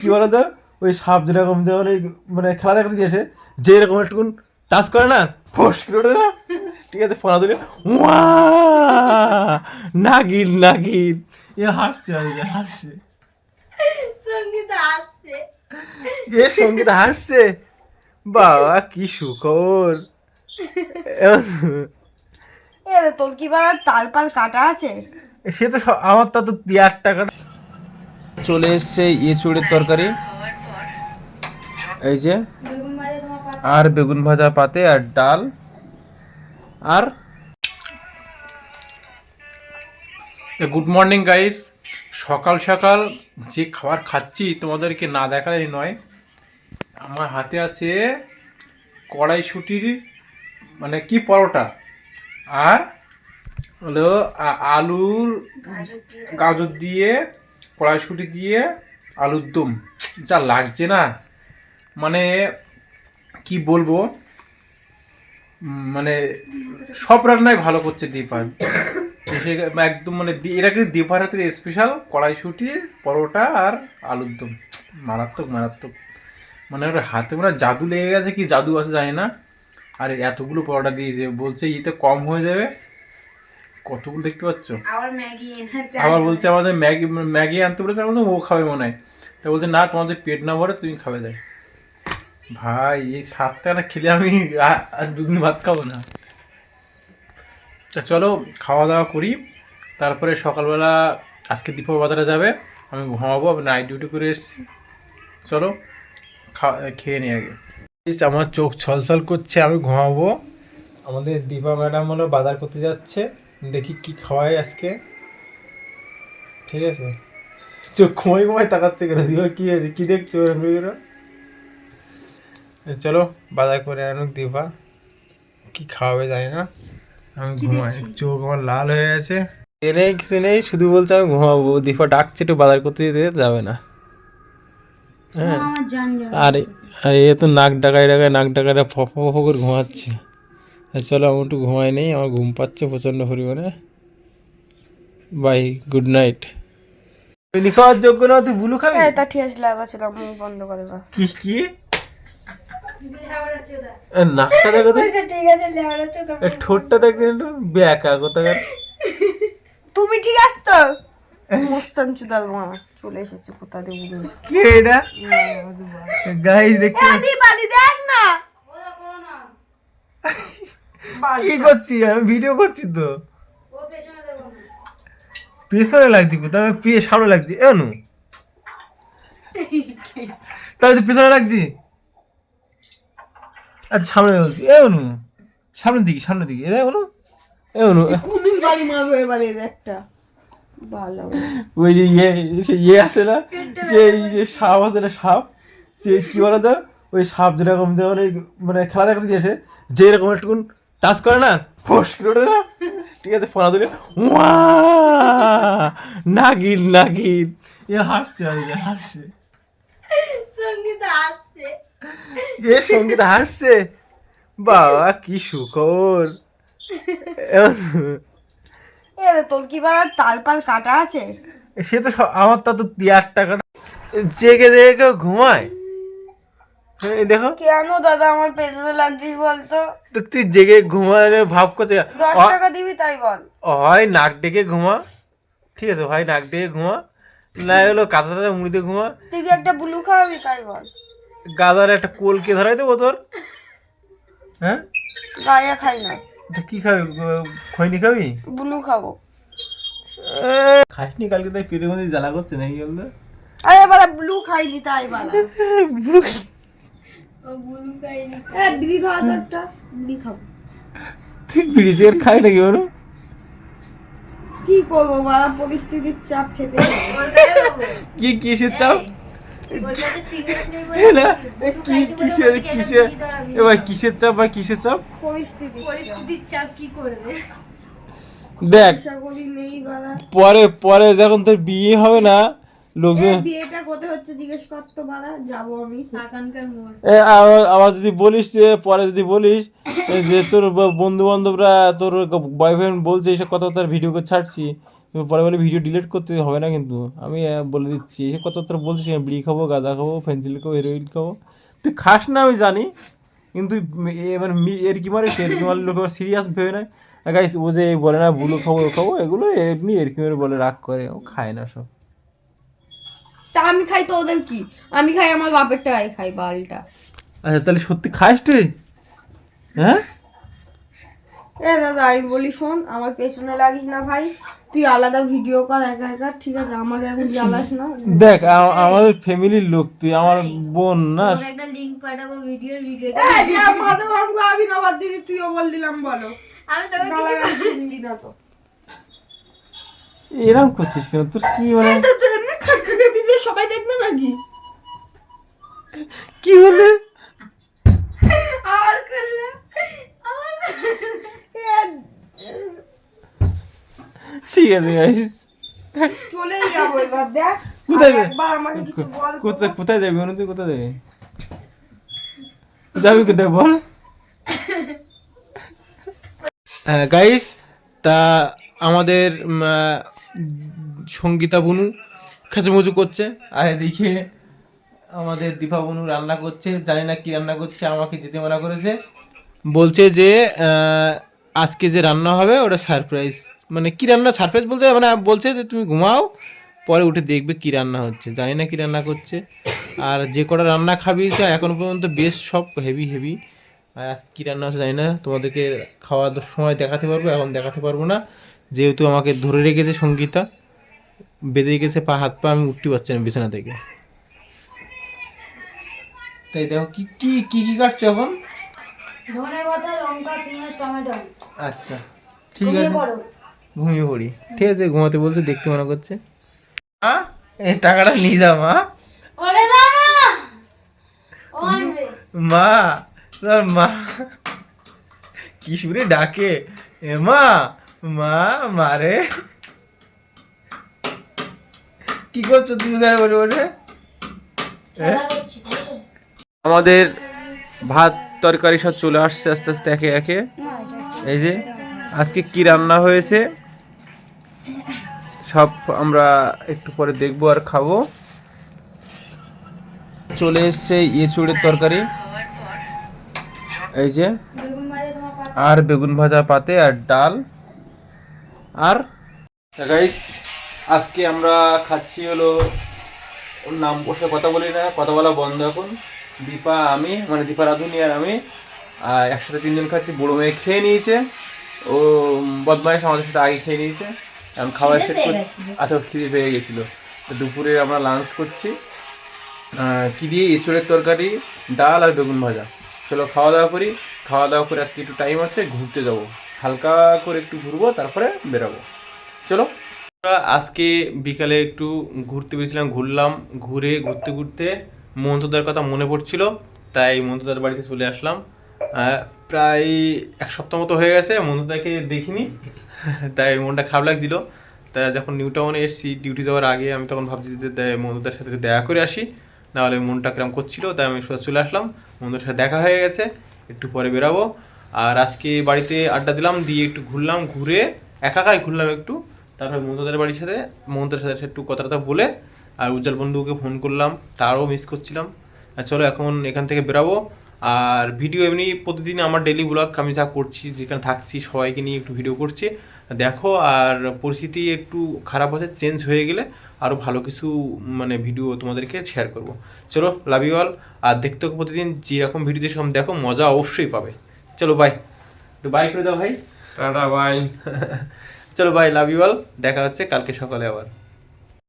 কি বলতো? ওই সাপ যেরকম যেমন এই মানে খেলা দেখাতে গিয়েছে যে এরকম একটু টাচ করে না ফোস করে ওঠে না। ঠিক আছে ফোনা দিলে ওয়া নাগিন নাগিন। এ হাসছে হাসছে। সঙ্গীতা আসছে এ সংগীত হাসছে। বাবা কি সুখবর। তোর কি বা তালপাল কাটা আছে? সে তো আমার তা তো দেড় টাকা চলে এসছে এঁচুড়ের তরকারি। এই যে আর বেগুন ভাজা পাতে আর ডাল। আর গুড মর্নিং গাইস সকাল সকাল যে খাবার খাচ্ছি তোমাদেরকে না দেখালেই নয়। আমার হাতে আছে কড়াইশুটির মানে কি পরোটা? আর হলো আলুর গাজর দিয়ে কড়াইশুটি দিয়ে আলুর দম। যা লাগছে না। মানে কি বলব? মানে সব রান্নাই ভালো করছে দীপান এসে একদম মানে দি- এটা কিন্তু দীপার হাতের স্পেশাল কড়াইশুটি, পরোটা আর আলুর দম। মারাত্মক মারাত্মক। মানে ওর হাতে মানে জাদু লেগে গেছে কি জাদু আছে জানি না। আর, এতগুলো পরোটা দিয়েছে। বলছে, ইতে কম হয়ে যাবে। কতগুলো দেখতে পাচ্ছ? আবার ম্যাগি আবার বলছে আমাদের ম্যাগি ম্যাগি আনতে বলেছে আমাদের ও খাবে মনে হয়। তা বলছে না তোমাদের পেট না ভরে তুমি খাবে দেয় ভাই এই সাতটা না খেলে আমি আর দুদিন ভাত খাব না। তা চলো খাওয়া দাওয়া করি। তারপরে সকালবেলা আজকে দীপক বাজারে যাবে আমি ঘুমাবো আমি নাইট ডিউটি করে এসেছি। চলো খেয়ে নিই আগে। আমার চোখ ছলছল করছে আমি ঘুমাবো। আমাদের দীপা ম্যাডাম হলো বাজার করতে যাচ্ছে। দেখি কি খাওয়াই আজকে। ঠিক আছে। চোখ ঘুমাই ঘুমাই তাকাচ্ছে কেন? দিবা কি হয়েছে? কি দেখছ? চলো বাজার করে আনুক দিবা কি খাওয়াবে জানি না। আমি ঘুমাই। চোখ আমার লাল হয়ে গেছে। এ নেই কিছু নেই শুধু বলছে আমি ঘুমাবো। দীপা ডাকছে একটু বাজার করতে যেতে যাবে না। হ্যাঁ। আর আর এ তো নাক ডাকায় ডাকায় নাক ডাকায় ফ ফ ফ করে ঘুমাচ্ছে। চলো আমি একটু ঘুমাই নেই আমার ঘুম পাচ্ছে প্রচণ্ড পরিমাণে। বাই গুড নাইট তুই খাওয়ার যোগ্য না তুই বুলু খাবি? হ্যাঁ তা ঠিক আছে লাগাচ্ছিল মুখ বন্ধ করে দাও। কি কি? নাকটা দেখো তো। আচ্ছা ঠিক আছে লেওড়া চোদা এ, ঠোঁটটা দেখতে একটু ব্যাকা কোথাকার তুমি ঠিক আছো তো মুস্তান চুদাল মা চলে এসেছে কোথা দিয়ে বুঝে কি এটা? গাইস দেখতে দি বাদি দেখ না ওদা করো না কি করছি? আমি ভিডিও করছি তো। পেছনে দেখো লাগছি কোথাও আমি পেয়ে সামনে লাগছি এনু তাহলে তুই পেছনে লাগছি আচ্ছা সামনে বলছি এ অনু। সামনের দিকে সামনের দিকে। এ অনু। এ অনু। কুনুই বাড়ি মারবে এবারে একটা? ওই যে ইয়ে সে ইয়ে আছে না? সেই যে সাপ আছে না সাপ? সে কি বলে তো ওই সাপ যেরকম যেমন মানে খেলা দেখাতে গিয়েছে যে এরকম একটু টাচ করে না? ফোস করে না? ঠিক আছে ফোনা দিলে ওয়া নাগিন নাগিন। এ হাসছে আর হাসছে। সঙ্গীতা আসছে এ সংগীত হাসছে? বাবা কি সুখবর। এ তোর কি বা তালপাল কাটা আছে? সে তো আমার তা তো দেড় টাকা জেগে জেগে কেউ ঘুমায়? দেখো। কেন দাদা আমার পেছনে লাগছিস বলতো? তো তুই জেগে ঘুমালে ভাব করতে দশ টাকা দিবি তাই বল। হয় নাক ডেকে ঘুমা। ঠিক আছে হয় নাক ডেকে ঘুমা। না হলো কাঁথা তাদা মুড়িতে ঘুমা। তুই কি একটা ব্লু খাওয়াবি তাই বল। গাদার একটা কোলকে ধরাই দেবো তোর। হ্যাঁ? গায়ে খাই না। তো কি খাবি? খৈনি খাবি? ব্লু খাব। খাসনি কালকে তাই পেটের মধ্যে জ্বালা করছে নাকি বলতো? আরে বাবা ব্লু খাইনি তাই বাবা বুলু বিড়ি খাওয়া তো একটা। বিড়ি খাব। তুই বিড়ি সিগারেট খাই নাকি কি করব বাবা পরিস্থিতির চাপ খেতে কি কিসের চাপ? কি কিসের কিসের? এ ভাই কিসের চাপ ভাই কিসের চাপ? পরিস্থিতি পরিস্থিতির চাপ কি করবে? দেখ আশা করি নেই বাবা পরে পরে যখন তোর বিয়ে হবে না লোকজন এ, বিয়েটা কোথায় হচ্ছে জিজ্ঞেস করতো বাবা যাব আমি। মোড়। আবার আবার যদি বলিস যে পরে যদি বলিস যে তোর বন্ধু বান্ধবরা তোর বয়ফ্রেন্ড বলছে এইসব কথা তার ভিডিও করে ছাড়ছি। পরে বলে ভিডিও ডিলিট করতে হবে না কিন্তু। আমি বলে দিচ্ছি এসে কত তোর বলছিস বিড়ি খাব গাঁদা খাব ফেন্সিল খাব হেরোইন খাব? তুই খাস না আমি জানি। কিন্তু এবার মি- এর কি মারে? সে এর কি মারে? লোক সিরিয়াস ভেবে নেয়। গাইস ও যে বলে না বুলো খাব খাব এগুলো এমনি এর কি মারে বলে রাগ করে। ও খায় না সব। আমি খাই তো ওদের কি? আমি খাই আমার বাপের টাকাই খাই বালটা। আচ্ছা তাহলে সত্যি খাস তুই হ্যাঁ? এ দাদা আমি বলি শোন আমার পেছনে লাগিস না ভাই। তুই আলাদা ভিডিও কর একা একা ঠিক আছে? আমাকে এখন জ্বালাস না। দেখ আমাদের ফ্যামিলির লোক তুই আমার বোন না। একটা লিংক পাঠাবো ভিডিওর ভিডিওটা মাথা ভাঙ আমি না বাদ দিদি তুইও বল দিলাম বলো। আমি তোকে কিছু না তো। এরম করছিস কেন? তোর কি মানে? সবাই দেখবে নাকি? কি হলে? আর করলে? ঠিক আছে গাইস চলেই যাব এবার দেখ। কোথায় যাবে? কোথায় কোথায় যাবি অনু তুই কোথায় যাবি? যাবি কোথায় বল। গাইস তা আমাদের সঙ্গীতা বনু খেঁচুমুচু করছে। আর এদিকে আমাদের দীপা বনু রান্না করছে। জানি না কি রান্না করছে, আমাকে যেতে মানা করেছে। বলছে যে আজকে যে রান্না হবে, ওটা সারপ্রাইজ মানে কি রান্না সারপ্রাইজ বলতে মানে বলছে যে তুমি ঘুমাও, পরে উঠে দেখবে কি রান্না হচ্ছে। জানি না কি রান্না করছে। আর যে কটা রান্না খাবি এখন পর্যন্ত বেশ সব হেভি হেভি আর আজকে কী রান্না হচ্ছে জানি না। তোমাদেরকে খাওয়ার সময় দেখাতে পারব এখন দেখাতে পারব না। যেহেতু আমাকে ধরে রেখেছে সঙ্গীতা বেঁধে গেছে পা হাত পা আমি উঠতে পারছি না বিছানা থেকে। তাই দেখো কি কি কি কি কাটছো এখন? ধনে পাতা লঙ্কা পেঁয়াজ টমেটো। আচ্ছা ঠিক আছে। ঘুমিয়ে পড়ি। ঠিক আছে ঘুমাতে বলতে দেখতে মনে করছে। হ্যাঁ এই টাকাটা নিয়ে যাও মা। মা তোর মা। কি সুরে ডাকে এ মা মা মারে কি করছ তুমি গায়ে বলে বলে? আমাদের ভাত তরকারি সব চলে আসছে আস্তে আস্তে একে একে। এই যে আজকে কি রান্না হয়েছে? সব আমরা একটু পরে দেখব আর খাব। চলে এসছে এঁচুড়ের তরকারি। এই যে বেগুন ভাজা তোমার পাত আর বেগুন ভাজা পাতে আর ডাল আর গাইস আজকে আমরা খাচ্ছি হলো ওর নাম বসে কথা বলি না কথা বলা বন্ধ এখন। দীপা আমি মানে দীপা রাধুনি আর আমি আর একসাথে তিনজন খাচ্ছি বড়ো মেয়ে খেয়ে নিয়েছে ও বদমাইশ আমাদের সাথে আগে খেয়ে নিয়েছে এখন খাবার সেট করছি। আচ্ছা ওর খিদে পেয়ে গেছিল। তো দুপুরে আমরা লাঞ্চ করছি কি দিয়ে? এঁচড়ের তরকারি ডাল আর বেগুন ভাজা। চলো খাওয়া দাওয়া করি। খাওয়া দাওয়া করে আজকে একটু টাইম আছে, ঘুরতে যাব। হালকা করে একটু ঘুরবো, তারপরে বেরাবো। চলো। আজকে বিকালে একটু ঘুরতে বেরিয়েছিলাম, ঘুরলাম, ঘুরে ঘুরতে ঘুরতে মন্তদার কথা মনে পড়ছিল, তাই মন্তদার বাড়িতে চলে আসলাম। প্রায় এক সপ্তাহ মতো হয়ে গেছে মন্তদাকে দেখিনি, তাই মনটা খারাপ লাগছিল। তাই যখন নিউ টাউনে এসেছি ডিউটি যাওয়ার আগে আমি তখন ভাবছি যে মন্তদার সাথে দেখা করে আসি। নাহলে মনটা কিরম করছিল, তাই আমি সোজা চলে আসলাম। বন্ধুদের সাথে দেখা হয়ে গেছে, একটু পরে বেরাবো। আর আজকে বাড়িতে আড্ডা দিলাম, দিয়ে একটু ঘুরলাম, ঘুরে একা একাই ঘুরলাম একটু। তারপর মমতাদের বাড়ির সাথে মমতাদের সাথে একটু কথা টথা বলে আর উজ্জ্বল বন্ধুকে ফোন করলাম, তারও মিস করছিলাম। আর চলো এখন এখান থেকে বেরাবো। আর ভিডিও এমনি প্রতিদিন আমার ডেলি ব্লগ আমি যা করছি, যেখানে থাকছি সবাইকে নিয়ে একটু ভিডিও করছি। দেখো আর পরিস্থিতি একটু খারাপ আছে চেঞ্জ হয়ে গেলে আরও ভালো কিছু মানে ভিডিও তোমাদেরকে শেয়ার করব। চলো লাভ ইউ অল আর দেখতে প্রতিদিন যেরকম ভিডিও যেরকম দেখো মজা অবশ্যই পাবে। চলো বাই একটু বাই করে দাও ভাই। টাটা বাই চলো বাই লাভ ইউ অল দেখা হচ্ছে কালকে সকালে আবার।